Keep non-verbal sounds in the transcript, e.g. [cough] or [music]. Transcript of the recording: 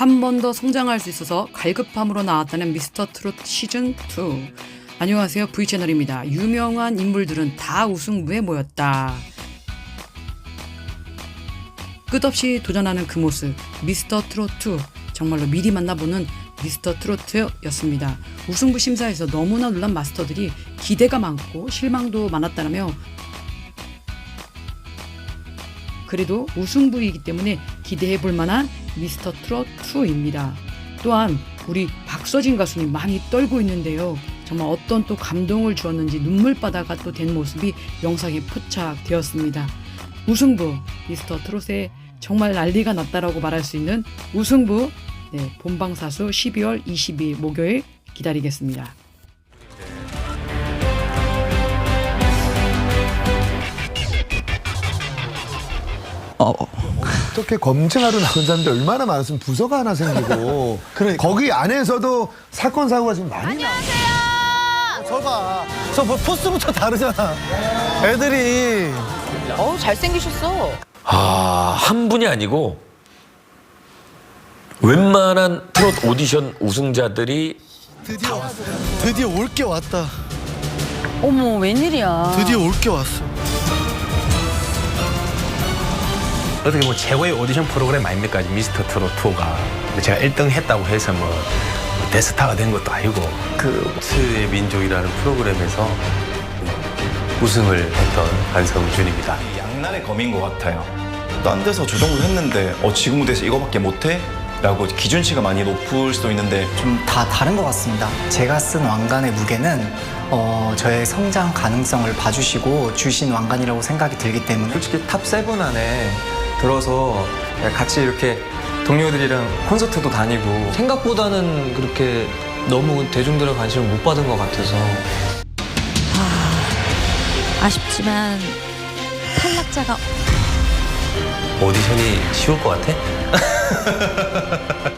한 번 더 성장할 수 있어서 갈급함으로 나왔다는 미스터 트롯 시즌 2. 안녕하세요. V채널입니다. 유명한 인물들은 다 우승부에 모였다. 끝없이 도전하는 그 모습, 미스터 트롯 2. 정말로 미리 만나보는 미스터 트로트였습니다. 우승부 심사에서 너무나 놀란 마스터들이 기대가 많고 실망도 많았다며 그래도 우승부이기 때문에 기대해 볼 만한 미스터 트롯 2입니다. 또한 우리 박서진 가수님 많이 떨고 있는데요. 정말 어떤 또 감동을 주었는지 눈물바다가 또 된 모습이 영상에 포착되었습니다. 우승부 미스터 트롯에 정말 난리가 났다라고 말할 수 있는 우승부 네, 본방사수 12월 22일 목요일 기다리겠습니다. 어떻게 검증하러 나온 사람들 얼마나 많았으면 부서가 하나 생기고 [laughs] 거기 안에서도 사건 사고가 지금 많이 나. 저봐. 저 뭐 포스부터 다르잖아. 애들이. 어우 잘생기셨어. 아, 한 분이 아니고 웬만한 트롯 오디션 우승자들이 드디어 드디어 올 게 왔다. 어머 웬일이야. 드디어 올 게 왔어. 어떻게 뭐 최고의 오디션 프로그램 아닙니까? 미스터 트롯 2가. 제가 1등 했다고 해서 뭐 대스타가 된 것도 아니고 그 트의 민족이라는 프로그램에서 우승을 했던 한성준입니다. 양날의 검인 것 같아요. 딴 데서 저 정도 했는데 어 지금 무대에서 이거밖에 못해? 라고 기준치가 많이 높을 수도 있는데 좀 다 다른 것 같습니다. 제가 쓴 왕관의 무게는 어, 저의 성장 가능성을 봐주시고 주신 왕관이라고 생각이 들기 때문에 솔직히 탑 세븐 안에 들어서 같이 이렇게 동료들이랑 콘서트도 다니고 생각보다는 그렇게 너무 대중들의 관심을 못 받은 것 같아서 아쉽지만 탈락자가 오디션이 쉬울 것 같아? [laughs]